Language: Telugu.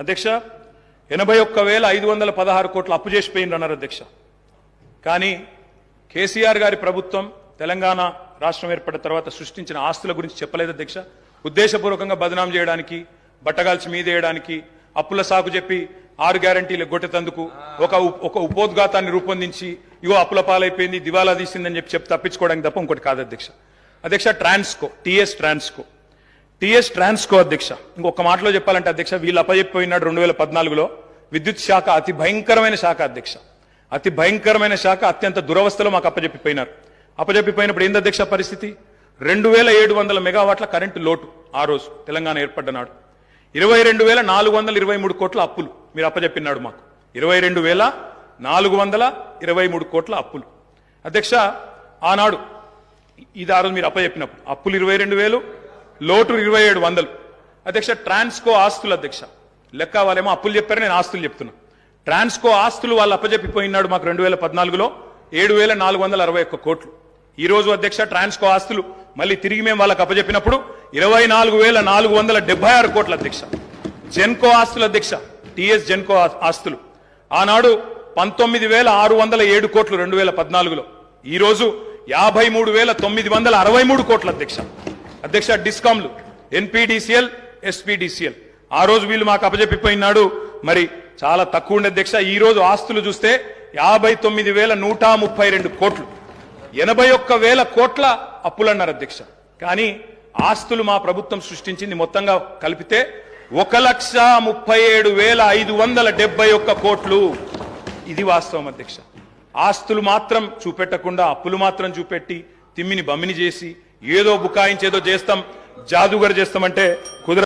అధ్యక్ష ఎనభై ఒక్క వేల ఐదు వందల పదహారు కోట్లు అప్పు చేసిపోయింది అన్నారు అధ్యక్ష. కానీ కేసీఆర్ గారి ప్రభుత్వం తెలంగాణ రాష్ట్రం ఏర్పడిన తర్వాత సృష్టించిన ఆస్తుల గురించి చెప్పలేదు అధ్యక్ష. ఉద్దేశపూర్వకంగా బదనాం చేయడానికి బట్టగాల్చి మీదేయడానికి అప్పుల సాకు చెప్పి ఆరు గ్యారంటీలు గొట్టెతందుకు ఒక ఒక ఉపోద్ఘాతాన్ని రూపొందించి ఇగో అప్పుల పాలైపోయింది దివాలా తీసిందని చెప్పి చెప్పి తప్పించుకోవడానికి తప్ప ఇంకోటి కాదు అధ్యక్ష. అధ్యక్ష ట్రాన్స్కో టీఎస్ ట్రాన్స్కో. టిఎస్ ట్రాన్స్కో అధ్యక్ష. ఇంకొక మాటలో చెప్పాలంటే అధ్యక్ష వీళ్ళు అప్పచెప్పిపోయినాడు రెండు వేల పద్నాలుగులో. విద్యుత్ శాఖ అతి భయంకరమైన శాఖ అధ్యక్ష. అతి భయంకరమైన శాఖ అత్యంత దురవస్థలో మాకు అప్పచెప్పిపోయినారు అప్పచెప్పిపోయినప్పుడు ఏంది అధ్యక్ష పరిస్థితి? రెండు వేల ఏడు వందల మెగావాట్ల కరెంటు లోటు ఆ రోజు తెలంగాణ ఏర్పడ్డ నాడు. ఇరవై రెండు వేల నాలుగు వందల ఇరవై మూడు కోట్ల అప్పులు మీరు అప్పచెప్పినాడు మాకు. ఇరవై రెండు వేల నాలుగు వందల ఇరవై మూడు కోట్ల అప్పులు. అధ్యక్ష ఆనాడు ఇది ఆ రోజు మీరు అప్పచెప్పినప్పుడు అప్పులు ఇరవై రెండు వేలు లోటు ఇరవై ఏడు వందలు. అధ్యక్ష ట్రాన్స్కో ఆస్తులు అధ్యక్ష. లెక్క వాళ్ళేమో అప్పులు చెప్పారు నేను ఆస్తులు చెప్తున్నా. ట్రాన్స్కో ఆస్తులు వాళ్ళు అప్పజెప్పిపోయినాడు మాకు రెండు వేల పద్నాలుగులో ఏడు వేల నాలుగు వందల అరవై ఒక్క కోట్లు. ఈ రోజు అధ్యక్ష ట్రాన్స్కో ఆస్తులు మళ్ళీ తిరిగి మేము వాళ్ళకి అప్పజెప్పినప్పుడు ఇరవై నాలుగు వేల నాలుగు వందల డెబ్బై ఆరు కోట్ల అధ్యక్ష. జెన్కో ఆస్తులు అధ్యక్ష టిఎస్ జెన్కో ఆస్తులు. ఆనాడు పంతొమ్మిది వేల ఆరు వందల ఏడు కోట్లు రెండు వేల పద్నాలుగులో. ఈ రోజు యాభై మూడు వేల తొమ్మిది వందల అరవై మూడు కోట్ల అధ్యక్ష. అధ్యక్ష డిస్కామ్లు ఎన్పిడిసిఎల్ ఎస్పీడీసీఎల్. ఆ రోజు వీళ్ళు మాకు అప్పచెప్పిపోయినాడు. మరి చాలా తక్కువ ఉండే అధ్యక్ష ఈ రోజు ఆస్తులు చూస్తే యాభై తొమ్మిది వేల నూట ముప్పై రెండు కోట్లు. ఎనభై ఒక్క వేల కోట్ల అప్పులన్నారు అధ్యక్ష. కానీ ఆస్తులు మా ప్రభుత్వం సృష్టించింది మొత్తంగా కలిపితే ఒక లక్ష ముప్పై ఏడు వేల ఐదు వందల డెబ్బై ఒక్క కోట్లు. ఇది వాస్తవం అధ్యక్ష. ఆస్తులు మాత్రం చూపెట్టకుండా అప్పులు మాత్రం చూపెట్టి తిమ్మిని బమ్మిని చేసి ఏదో బుకాయించి ఏదో చేస్తాం జాదుగర్ చేస్తామంటే కుదర